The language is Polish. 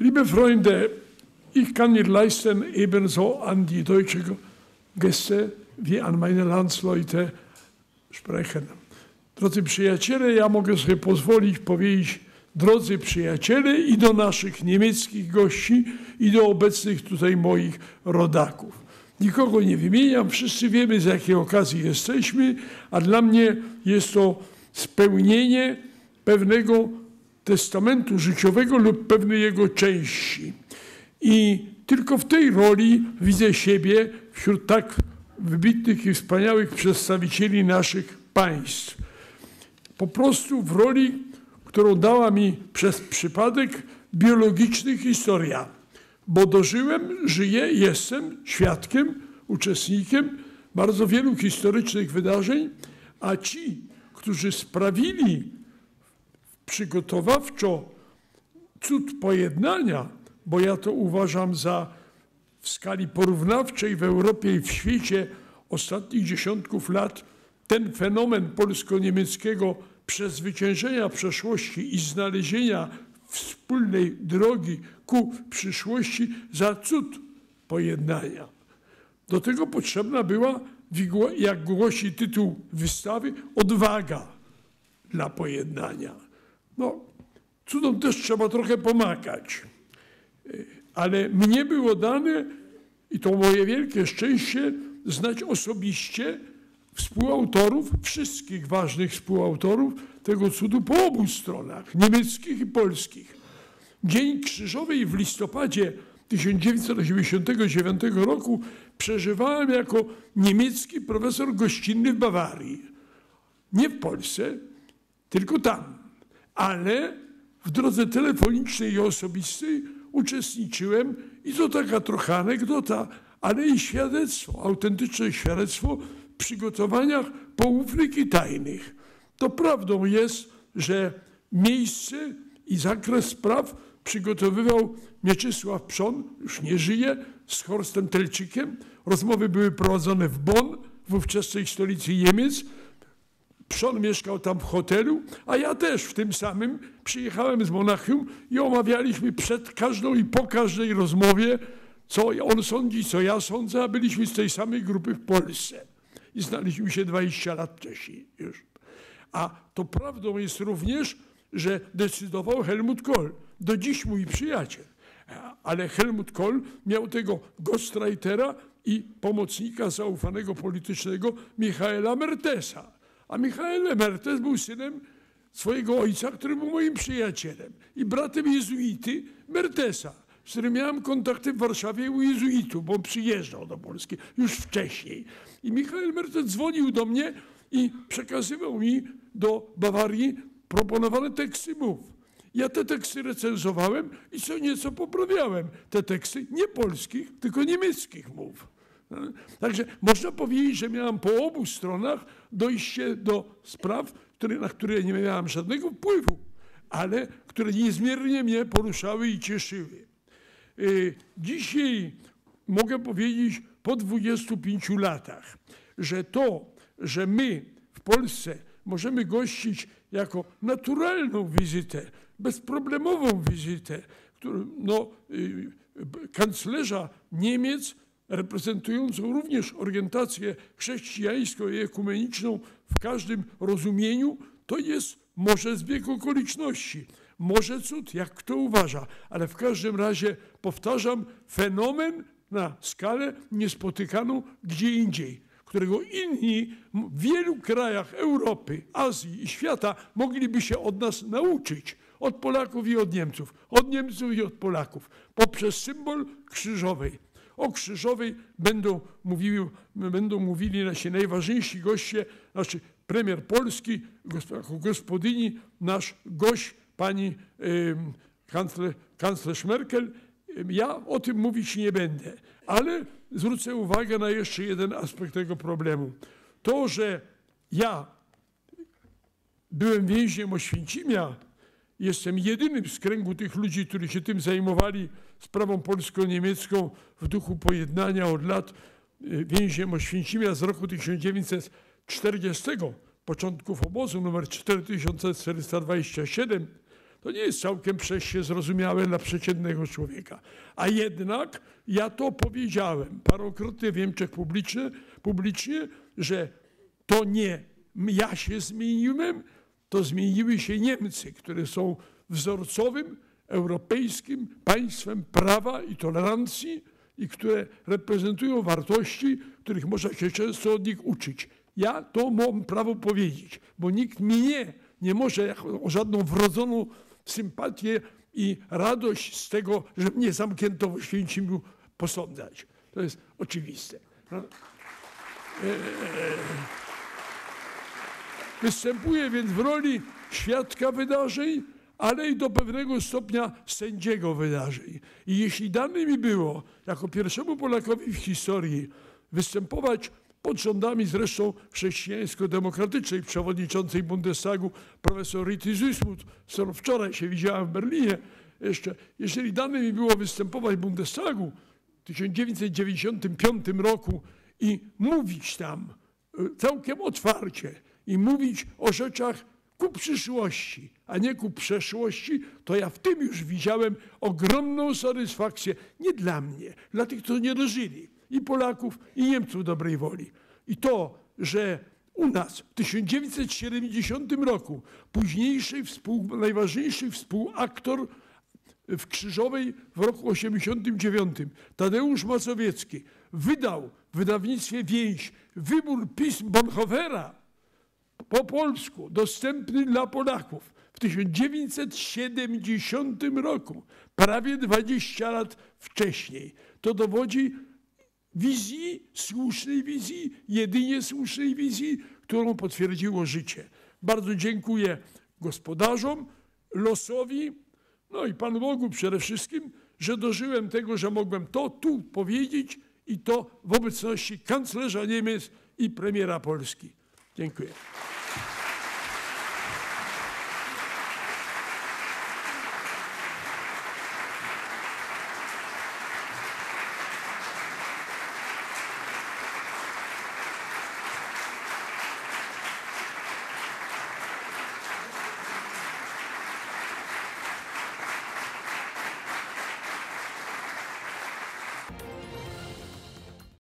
Liebe Freunde, ich kann nicht leisten, ebenso an die deutschen Gäste wie an meine Landsleute sprechen. Drodzy przyjaciele, ja mogę sobie pozwolić powiedzieć, drodzy przyjaciele, i do naszych niemieckich gości, i do obecnych tutaj moich rodaków. Nikogo nie wymieniam, wszyscy wiemy z jakiej okazji jesteśmy, a dla mnie jest to spełnienie pewnego testamentu życiowego lub pewnej jego części. I tylko w tej roli widzę siebie wśród tak wybitnych i wspaniałych przedstawicieli naszych państw. Po prostu w roli, którą dała mi przez przypadek biologiczny historia, bo dożyłem, żyję, jestem świadkiem, uczestnikiem bardzo wielu historycznych wydarzeń, a ci, którzy sprawili przygotowawczo cud pojednania, bo ja to uważam za w skali porównawczej w Europie i w świecie ostatnich dziesiątków lat ten fenomen polsko-niemieckiego przezwyciężenia przeszłości i znalezienia wspólnej drogi ku przyszłości za cud pojednania. Do tego potrzebna była, jak głosi tytuł wystawy, odwaga dla pojednania. No, cudom też trzeba trochę pomagać. Ale mnie było dane, i to moje wielkie szczęście, znać osobiście współautorów, wszystkich ważnych współautorów tego cudu po obu stronach, niemieckich i polskich. Dzień Krzyżowej w listopadzie 1989 roku przeżywałem jako niemiecki profesor gościnny w Bawarii. Nie w Polsce, tylko tam. Ale w drodze telefonicznej i osobistej uczestniczyłem i to taka trochę anegdota, ale i świadectwo, autentyczne świadectwo w przygotowaniach poufnych i tajnych. To prawdą jest, że miejsce i zakres spraw przygotowywał Mieczysław Przon, już nie żyje, z Horstem Telczykiem. Rozmowy były prowadzone w Bonn, w ówczesnej stolicy Niemiec. Przon mieszkał tam w hotelu, a ja też w tym samym przyjechałem z Monachium i omawialiśmy przed każdą i po każdej rozmowie, co on sądzi, co ja sądzę, a byliśmy z tej samej grupy w Polsce. I znaliśmy się 20 lat wcześniej już. A to prawdą jest również, że decydował Helmut Kohl, do dziś mój przyjaciel. Ale Helmut Kohl miał tego ghostwritera i pomocnika zaufanego politycznego Michaela Mertesa. A Michael Mertes był synem swojego ojca, który był moim przyjacielem i bratem jezuity Mertesa, z którym miałem kontakty w Warszawie u jezuitów, bo on przyjeżdżał do Polski już wcześniej. I Michael Mertes dzwonił do mnie i przekazywał mi do Bawarii proponowane teksty mów. Ja te teksty recenzowałem i co nieco poprawiałem. Te teksty nie polskich, tylko niemieckich mów. Także można powiedzieć, że miałem po obu stronach dojście do spraw, na które nie miałem żadnego wpływu, ale które niezmiernie mnie poruszały i cieszyły. Y, dzisiaj mogę powiedzieć po 25 latach, że to, że my w Polsce możemy gościć jako naturalną wizytę, bezproblemową wizytę, no, y, kanclerza Niemiec reprezentującą również orientację chrześcijańską i ekumeniczną w każdym rozumieniu, to jest może zbieg okoliczności, może cud, jak kto uważa, ale w każdym razie, powtarzam, fenomen na skalę niespotykaną gdzie indziej, którego inni w wielu krajach Europy, Azji i świata mogliby się od nas nauczyć, od Polaków i od Niemców, od Niemców i od Polaków, poprzez symbol krzyżowej. O Krzyżowej będą, mówili, będą mówili nasi najważniejsi goście, znaczy premier Polski, jako gospodyni, nasz gość, pani kanclerz, kanclerz Merkel. Ja o tym mówić nie będę, ale zwrócę uwagę na jeszcze jeden aspekt tego problemu. To, że ja byłem więźniem Oświęcimia, jestem jedynym z kręgu tych ludzi, którzy się tym zajmowali, sprawą polsko-niemiecką w duchu pojednania od lat y, więźniem Oświęcimia z roku 1940, początków obozu numer 4427, To nie jest całkiem przejście zrozumiałe dla przeciętnego człowieka. A jednak ja to powiedziałem parokrotnie w Niemczech publicznie, publicznie że to nie ja się zmieniłem, to zmieniły się Niemcy, które są wzorcowym europejskim państwem prawa i tolerancji i które reprezentują wartości, których można się często od nich uczyć. Ja to mam prawo powiedzieć, bo nikt mnie nie może o żadną wrodzoną sympatię i radość z tego, że mnie zamknięto w Oświęcimiu posądzać. To jest oczywiste. No. Występuję więc w roli świadka wydarzeń, ale i do pewnego stopnia sędziego wydarzeń. I jeśli dane mi było, jako pierwszemu Polakowi w historii, występować pod rządami zresztą chrześcijańsko-demokratycznej przewodniczącej Bundestagu profesor Rity Zysmuth, z którą wczoraj się widziałem w Berlinie, jeszcze, jeżeli dane mi było występować w Bundestagu w 1995 roku i mówić tam e, całkiem otwarcie i mówić o rzeczach ku przyszłości, a nie ku przeszłości, to ja w tym już widziałem ogromną satysfakcję. Nie dla mnie, dla tych, którzy nie dożyli. I Polaków, i Niemców dobrej woli. I to, że u nas w 1970 roku późniejszy współ, najważniejszy współaktor w Krzyżowej w roku 89, Tadeusz Mazowiecki, wydał w wydawnictwie Więź wybór pism Bonhoeffera po polsku, dostępny dla Polaków w 1970 roku, prawie 20 lat wcześniej. To dowodzi wizji, słusznej wizji, jedynie słusznej wizji, którą potwierdziło życie. Bardzo dziękuję gospodarzom, losowi, no i Panu Bogu przede wszystkim, że dożyłem tego, że mogłem to tu powiedzieć i to w obecności kanclerza Niemiec i premiera Polski. Dziękuję.